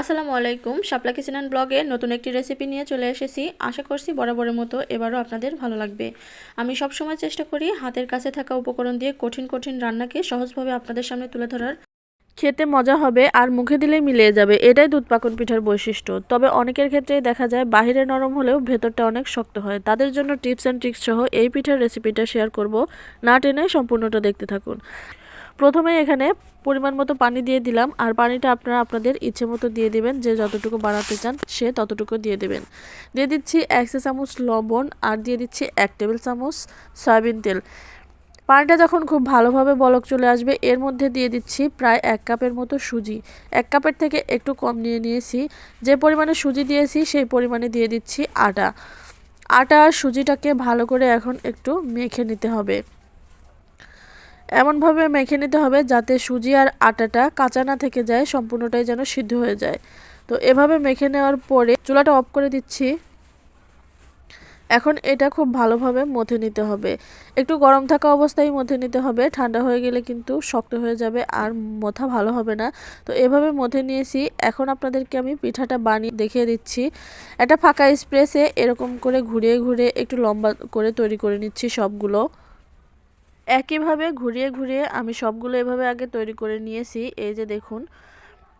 আসসালামু আলাইকুম। শাপলা অ্যান্ড ব্লগে নতুন একটি রেসিপি নিয়ে চলে এসেছি। আশা করছি বরাবরের মতো এবারও আপনাদের ভালো লাগবে। আমি সবসময় চেষ্টা করি হাতের কাছে থাকা উপকরণ দিয়ে কঠিন কঠিন রান্নাকে সহজভাবে আপনাদের সামনে তুলে ধরার। খেতে মজা হবে আর মুখে দিলেই মিলিয়ে যাবে। এটাই দুধ পাকন পিঠার বৈশিষ্ট্য। তবে অনেকের ক্ষেত্রেই দেখা যায় বাহিরে নরম হলেও ভেতরটা অনেক শক্ত হয়। তাদের জন্য টিপস অ্যান্ড ট্রিক্স সহ এই পিঠার রেসিপিটা শেয়ার করব। না টেনে সম্পূর্ণটা দেখতে থাকুন। প্রথমে এখানে পরিমাণ মতো পানি দিয়ে দিলাম, আর পানিটা আপনারা আপনাদের ইচ্ছে মতো দিয়ে দেবেন, যে যতটুকু বানাতে চান সে ততটুকু দিয়ে দেবেন। দিয়ে দিচ্ছি এক চামচ লবণ, আর দিয়ে দিচ্ছি এক টেবিল চামচ সয়াবিন তেল। পানিটা যখন খুব ভালোভাবে বলক চলে আসবে, এর মধ্যে দিয়ে দিচ্ছি প্রায় এক কাপের মতো সুজি। এক কাপের থেকে একটু কম নিয়ে নিয়েছি, যে পরিমাণে সুজি দিয়েছি সেই পরিমাণে দিয়ে দিচ্ছি আটা। আটা সুজিটাকে ভালো করে এখন একটু মেখে নিতে হবে। এমনভাবে মেখে নিতে হবে যাতে সুজি আর আটাটা কাঁচা না থেকে যায়, সম্পূর্ণটাই যেন সিদ্ধ হয়ে যায়। তো এভাবে মেখে নেওয়ার পরে চুলাটা অফ করে দিচ্ছি। এখন এটা খুব ভালোভাবে মথে নিতে হবে। একটু গরম থাকা অবস্থায় মথে নিতে হবে। ঠান্ডা হয়ে গেলে কিন্তু শক্ত হয়ে যাবে আর মথা ভালো হবে না। তো এভাবে মথে নিয়েছি। এখন আপনাদেরকে আমি পিঠাটা বানিয়ে দেখিয়ে দিচ্ছি। একটা ফাঁকা স্প্রেসে এরকম করে ঘুরিয়ে ঘুরিয়ে একটু লম্বা করে তৈরি করে নিচ্ছি সবগুলো। একইভাবে ঘুরিয়ে ঘুরিয়ে আমি সবগুলো এভাবে আগে তৈরি করে নিয়েছি। এই যে দেখুন,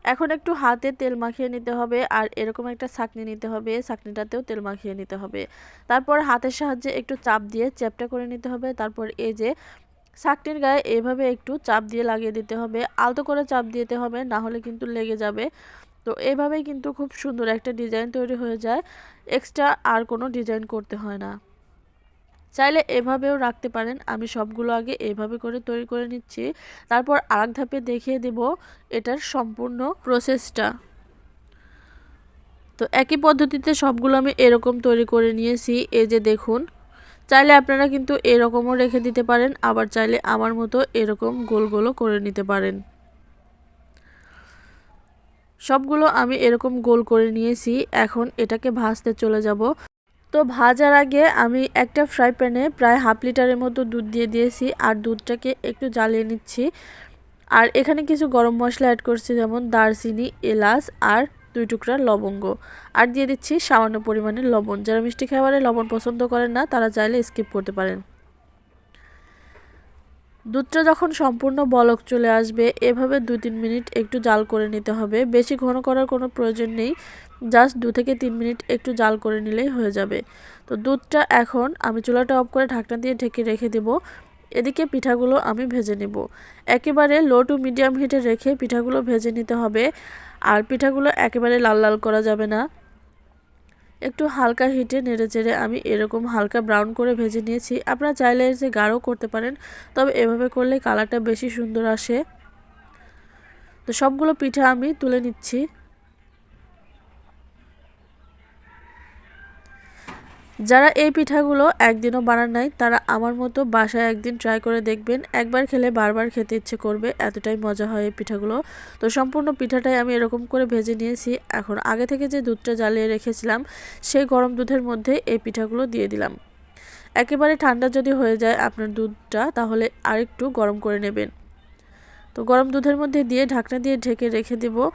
এখন একটু হাতে তেল মাখিয়ে নিতে হবে আর এরকম একটা ছাকনি নিতে হবে, ছাকনিটাতেও তেল মাখিয়ে নিতে হবে। তারপর হাতের সাহায্যে একটু চাপ দিয়ে চ্যাপটা করে নিতে হবে। তারপর এই যে ছাকনির গায়ে এভাবে একটু চাপ দিয়ে লাগিয়ে দিতে হবে। আলতো করে চাপ দিতে হবে, না হলে কিন্তু লেগে যাবে। তো এভাবেই কিন্তু খুব সুন্দর একটা ডিজাইন তৈরি হয়ে যায়। এক্সট্রা আর কোনো ডিজাইন করতে হয় না। চাইলে এভাবেও রাখতে পারেন। আমি সবগুলো আগে এভাবে করে তৈরি করে নিচ্ছি। তারপর আরেক ধাপে দেখিয়ে দেব এটার সম্পূর্ণ প্রসেসটা তো একই পদ্ধতিতে সবগুলো আমি এরকম তৈরি করে নিয়েছি। এই যে দেখুন, চাইলে আপনারা কিন্তু এরকমও রেখে দিতে পারেন, আবার চাইলে আমার মতো এরকম গোল গোলও করে নিতে পারেন। সবগুলো আমি এরকম গোল করে নিয়েছি। এখন এটাকে ভাজতে চলে যাব। তো ভাজার আগে আমি একটা ফ্রাই প্যানে প্রায় হাফ লিটারের মতো দুধ দিয়ে দিয়েছি আর দুধটাকে একটু জ্বালিয়ে নিচ্ছি। আর এখানে কিছু গরম মশলা অ্যাড করছি, যেমন দারচিনি, এলাচ আর দুই টুকরা লবঙ্গ। আর দিয়ে দিচ্ছি সামান্য পরিমাণে লবণ। যারা মিষ্টি খাবারে লবণ পছন্দ করেন না, তারা চাইলে স্কিপ করতে পারেন। দুধটা যখন সম্পূর্ণ বলক চলে আসবে, এভাবে দু তিন মিনিট একটু জাল করে নিতে হবে। বেশি ঘন করার কোনো প্রয়োজন নেই, জাস্ট দু থেকে তিন মিনিট একটু জাল করে নিলেই হয়ে যাবে। তো দুধটা এখন আমি চুলাটা অফ করে ঢাকনা দিয়ে ঢেকে রেখে দেব। এদিকে পিঠাগুলো আমি ভেজে নেব। একেবারে লো টু মিডিয়াম হিটে রেখে পিঠাগুলো ভেজে নিতে হবে। আর পিঠাগুলো একেবারে লাল লাল করা যাবে না। একটু হালকা হিটে নেড়ে চেড়ে আমি এরকম হালকা ব্রাউন করে ভেজে নিয়েছি। আপনারা চাইলে যে গাঢ় করতে পারেন, তবে এভাবে করলে কালারটা বেশি সুন্দর আসে। তো সবগুলো পিঠা আমি তুলে নিচ্ছি। যারা এই পিঠাগুলো একদিনও বানান নাই, তারা আমার মতো বাসায় একদিন ট্রাই করে দেখবেন। একবার খেলে বারবার খেতে ইচ্ছে করবে, এতটাই মজা হয় এই পিঠাগুলো। তো সম্পূর্ণ পিঠাটাই আমি এরকম করে ভেজে নিয়েছি। এখন আগে থেকে যে দুধটা জ্বালিয়ে রেখেছিলাম, সেই গরম দুধের মধ্যে এই পিঠাগুলো দিয়ে দিলাম। একেবারে ঠান্ডা যদি হয়ে যায় আপনার দুধটা, তাহলে আরেকটু গরম করে নেবেন। তো গরম দুধের মধ্যে দিয়ে ঢাকনা দিয়ে ঢেকে রেখে দেব।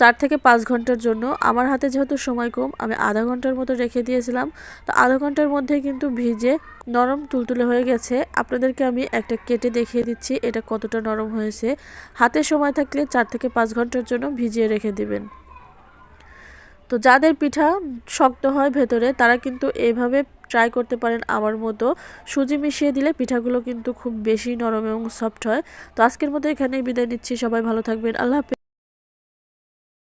চার থেকে পাঁচ ঘণ্টার জন্য। আমার হাতে যেহেতু সময় কম, আমি আধা ঘণ্টার মতো রেখে দিয়েছিলাম। তো আধা ঘণ্টার মধ্যে কিন্তু ভিজে নরম তুলতুলে হয়ে গেছে। আপনাদেরকে আমি একটা কেটে দেখিয়ে দিচ্ছি, এটা কতটা নরম হয়েছে। হাতে সময় থাকলে চার থেকে পাঁচ ঘণ্টার জন্য ভিজিয়ে রেখে দিবেন। তো যাদের পিঠা শক্ত হয় ভেতরে, তারা কিন্তু এইভাবে ট্রাই করতে পারেন আমার মতো। সুজি মিশিয়ে দিলে পিঠাগুলো কিন্তু খুব বেশি নরম এবং সফট হয়। তো আজকের মতো এখানেই বিদায় নিচ্ছি। সবাই ভালো থাকবেন। আল্লাহ হাফেজ।